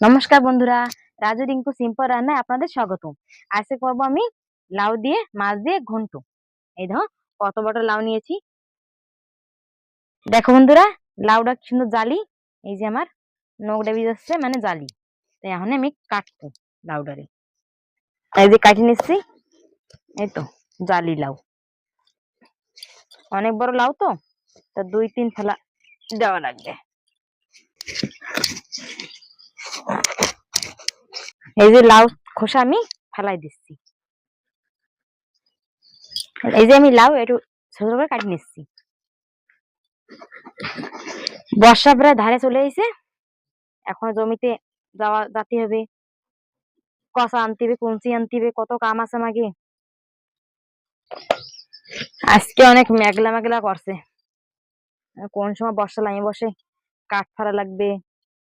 নমস্কার বন্ধুরা, রাজু রিঙ্কু সিম্পল রান্নায় আপনাদের স্বাগত আজকে করব আমি লাউ দিয়ে, মাছ দিয়ে ঘন্ট। এই দেখো, কত বড় লাউ নিয়েছি। দেখো বন্ধুরা, লাউটা সুন্দর জালি। এই যে আমার নখ ডেবি যাচ্ছে মানে জালি। তাই এখন আমি কাটবো লাউডারে এই যে কাটি নিচ্ছি, এই তো, জালি লাউ। অনেক বড় লাউ তো, তা দুই, তিন থালা দেওয়া লাগবে। এই যে লাউ খোসা আমি ফেলাই দিচ্ছি। এই যে আমি লাউ একটু ছোট করে কাটি নিচ্ছি। বর্ষা প্রায় ধারে চলে এসেছে। এখন জমিতে যাওয়া যাতে হবে। কষা আনতে হবে, কুঞ্চি আনতে হবে, কত কাম আছে আমাকে। আজকে অনেক মেঘলা মেঘলা করছে। কোন সময় বর্ষা লাইনে বসে, কাঠ ফাড়া লাগবে,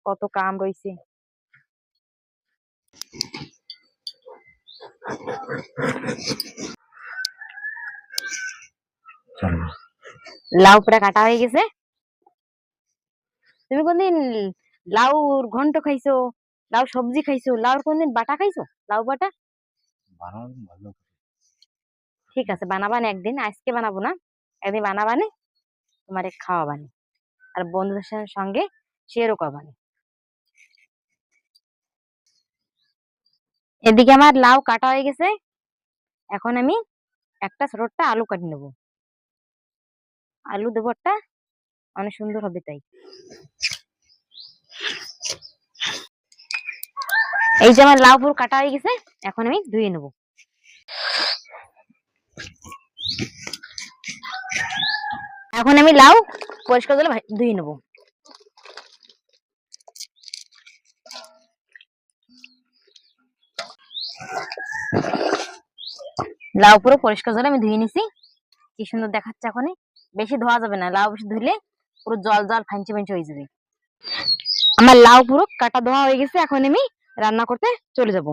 কত কাম রয়েছে। লাউ প্রায় কাটা হয়ে গেছে। তুমি কোনদিন লাউর ঘন্ট খাইছো লাউ সবজি খাইছো লাউর কোনদিন বাটা খাইছো? লাউ বাটা? ঠিক আছে বানাবান একদিন আজকে বানাবো না। একদিন বানাবানে তোমারে খাওয়াবানি আর বন্ধুদের সঙ্গে শেয়ারও করবানি এদিকে আমার লাউ কাটা হয়ে গেছে। এখন আমি একটা ছোটটা আলু কাটি নেব। আলু দেবো একটা অনেক সুন্দর হবে তাই। এই যে আমার লাউ পুরো কাটা হয়ে গেছে, এখন আমি ধুয়ে নেব। এখন আমি লাউ পরিষ্কার করে ধুয়ে নেব। লাউ পুরো পরিষ্কার করে আমি ধুয়ে নিছি। কি সুন্দর দেখাচ্ছে এখন বেশি ধোয়া যাবে না, লাউ বেশি ধুইলে পুরো জল জল ফাঁচে ফাঁচে হয়ে যাবে। আমার লাউ পুরো কাটা ধোয়া হয়ে গেছে, এখন আমি রান্না করতে চলে যাব।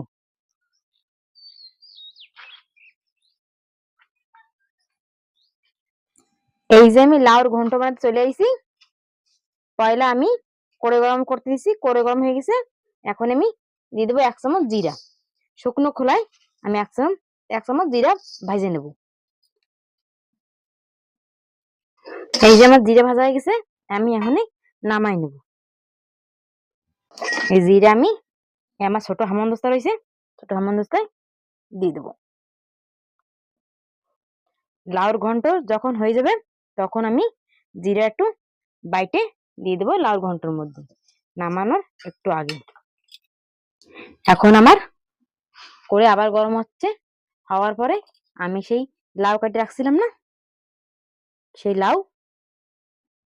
এই যে আমি লাউর ঘন্ট বানাতে চলে আইছি, পয়লা আমি করে গরম করতে দিছি করে গরম হয়ে গেছে। এখন আমি দিয়ে দেবো এক চামচ জিরা। শুকনো খোলায় আমি এক চামচ এক চামচ জিরা ভাজে নেব। এই যে আমার জিরা ভাজা হয়ে গেছে, আমি এখনই নামাই নেব। এই জিরা আমি আমার ছোট হামন্দস্তা রয়েছে ছোট হামন হামন্দস্তায় দিয়ে দেবো। লাউর ঘন্ট যখন হয়ে যাবে, তখন আমি জিরা একটু বাইটে দিয়ে দেবো লাউর ঘন্টর মধ্যে নামানোর একটু আগে। এখন আমার করে আবার গরম হচ্ছে হওয়ার পরে আমি সেই লাউ কাটে রাখছিলাম না? সেই লাউ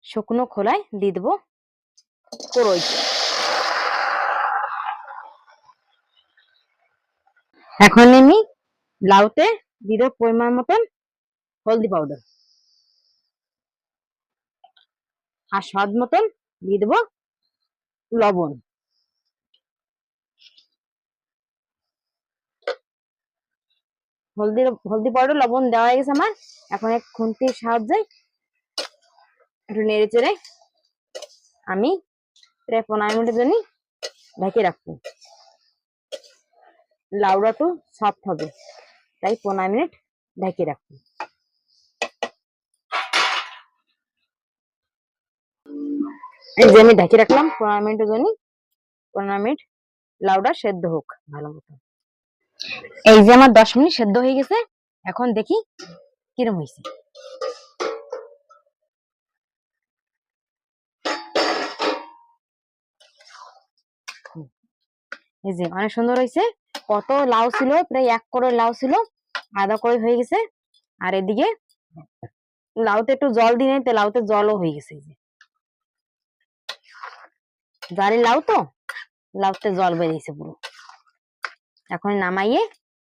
শুকনো খোলায় দিয়ে দেবো করই এখন আমি লাউতে দিয়ে দেবো পরিমাণ মতন হলদি পাউডার আর স্বাদ মতন দিয়ে দেবো লবণ। হলদি হলদি পাউডার, লবণ দেওয়া হয়ে গেছে আমার। এখন এক খুন্তির সাহায্যে একটু নেড়ে চেড়ে আমি প্রায় পনেরো মিনিটের জন্য ঢেকে রাখব। লাউডা তো সফট হবে, তাই পনেরো মিনিট ঢেকে রাখব। এই যে আমি ঢেকে রাখলাম, পনেরো মিনিটের জন্য, পনেরো মিনিট লাউডা সেদ্ধ হোক ভালো মতো। এই যে আমার দশ মিনিট সেদ্ধ হয়ে গেছে, এখন দেখি কিরম হয়েছে। এই যে অনেক সুন্দর হয়েছে, কত লাউ ছিল, প্রায় এক করে লাউ ছিল আধা করে হয়ে গেছে, আর এদিকে লাউতে একটু জল দিয়ে তো লাউতে জলও হয়ে গেছে যে। জারি লাউ তো? লাউতে জল বেরিয়েছে পুরো। এখন নামাইয়ে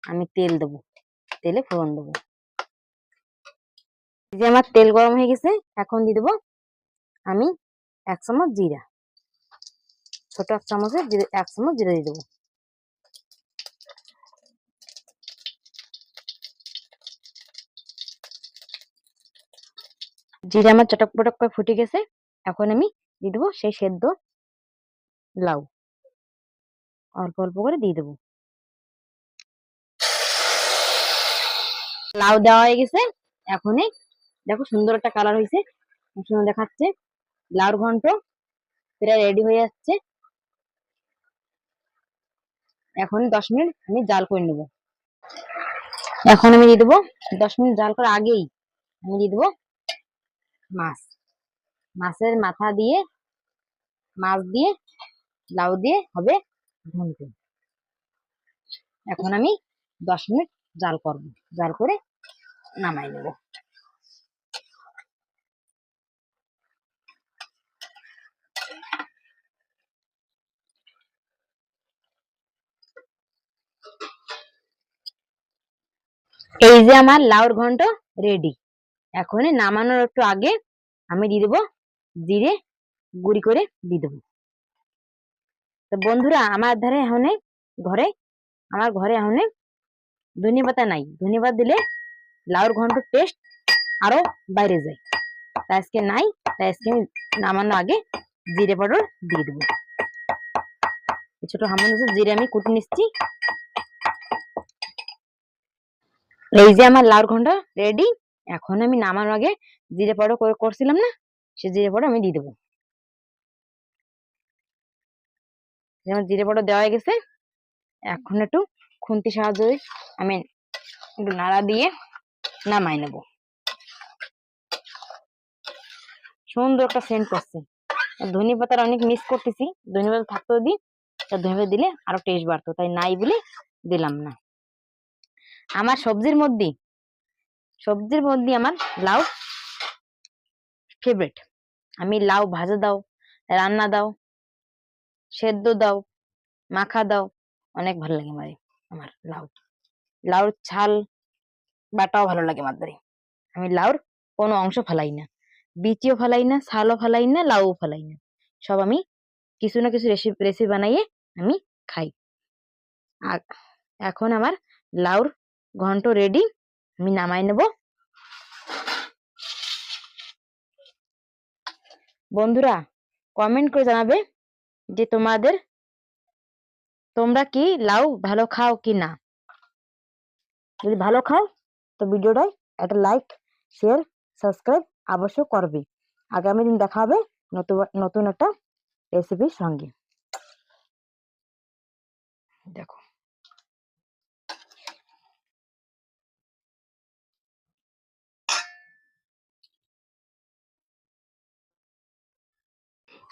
আমি তেল দেবো। তেলে ফোড়ন দেবো। যে আমার তেল গরম হয়ে গেছে, এখন দিয়ে দেবো আমি এক চামচ জিরা। ছোট এক চামচের জিরে, এক চামচ জিরা দিয়ে দেবো। জিরা আমার চটক পটক করে ফুটে গেছে, এখন আমি দিয়ে দেবো সেই সেদ্ধ লাউ। অল্প অল্প করে দিয়ে দেবো। লাউ দেওয়া হয়ে গেছে। এখনই দেখো সুন্দর একটা কালার হয়েছে। সুন্দর দেখাচ্ছে। লাউর ঘন্ট প্রায় রেডি হয়ে যাচ্ছে। এখন দশ মিনিট আমি জাল করে নেব। এখন আমি দিয়ে দেবো দশ মিনিট জাল করার আগেই আমি দিয়ে দেবো মাছ। মাছের মাথা দিয়ে, মাছ দিয়ে, লাউ দিয়ে হবে ঘন্ট। এখন আমি দশ মিনিট জাল করব, জাল করে নামাই নেব। এই যে আমার লাউর ঘন্ট রেডি এখন নামানোর একটু আগে আমি দিয়ে দেবো জিরে, গুঁড়ি করে দিয়ে দেবো। তো বন্ধুরা, আমার ধারে এখন ঘরে, আমার ঘরে এখন ধনে পাতা নাই। ধনে পাতা দিলে লাউর ঘন্ট টেস্ট আরও বাইরে যায়। তাই আজকে নাই তাই আজকে নামানোর আগে জিরে পাউডার দিয়ে দেবো। ছোট হামন জিরে আমি কুটে নিচ্ছি। এই যে আমার লাউর ঘন্ট রেডি এখন আমি নামানোর আগে জিরে পাউডার করছিলাম না সে জিরে পাউডার আমি দিয়ে দেবো। যেমন জিরে পাউডার দেওয়া হয়ে গেছে এখন একটু খুন্তি সাহায্যে আমি একটু নাড়া দিয়ে নামাই নেব। সুন্দর একটা সেন্ট করছে। ধনে পাতার অনেক মিস করতেছি। ধনে পাতা থাকতো দিই ধনে পাতা দিলে আরও টেস্ট বাড়তো। তাই নাই বলে দিলাম না। আমার সবজির মধ্যে সবজির মধ্যে আমার লাউ ফেভারিট আমি লাউ ভাজা দাও, রান্না দাও, সেদ্ধ দাও, মাখা দাও, অনেক ভালো লাগে আমার। আমার লাউ। লাউর ছাল বাটাও ভালো লাগে আমার দ্বারে আমি লাউর কোনো অংশ ফেলাই না। বিচিও ফেলাই না ছালও ফেলাই না, লাউও ফেলাই না। সব আমি কিছু না কিছু রেসিপি রেসিপি বানাইয়ে আমি খাই। আর এখন আমার লাউর ঘন্ট রেডি আমি নামাই নেব। বন্ধুরা কমেন্ট করে জানাবে যে তোমাদের তোমরা কি লাউ ভালো খাও কি না? যদি ভালো খাও তো ভিডিওটায় একটা লাইক শেয়ার সাবস্ক্রাইব অবশ্যই করবে। আগামী দিন দেখা হবে নতুন নতুন একটা রেসিপির সঙ্গে। দেখো।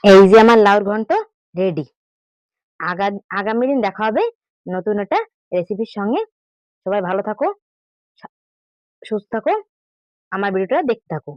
এই যে আমার লাউর ঘন্ট রেডি। আগামী দিন দেখা হবে নতুন একটা রেসিপির সঙ্গে। সবাই ভালো থাকো সুস্থ থাকো, আমার ভিডিওটা দেখতে থাকো।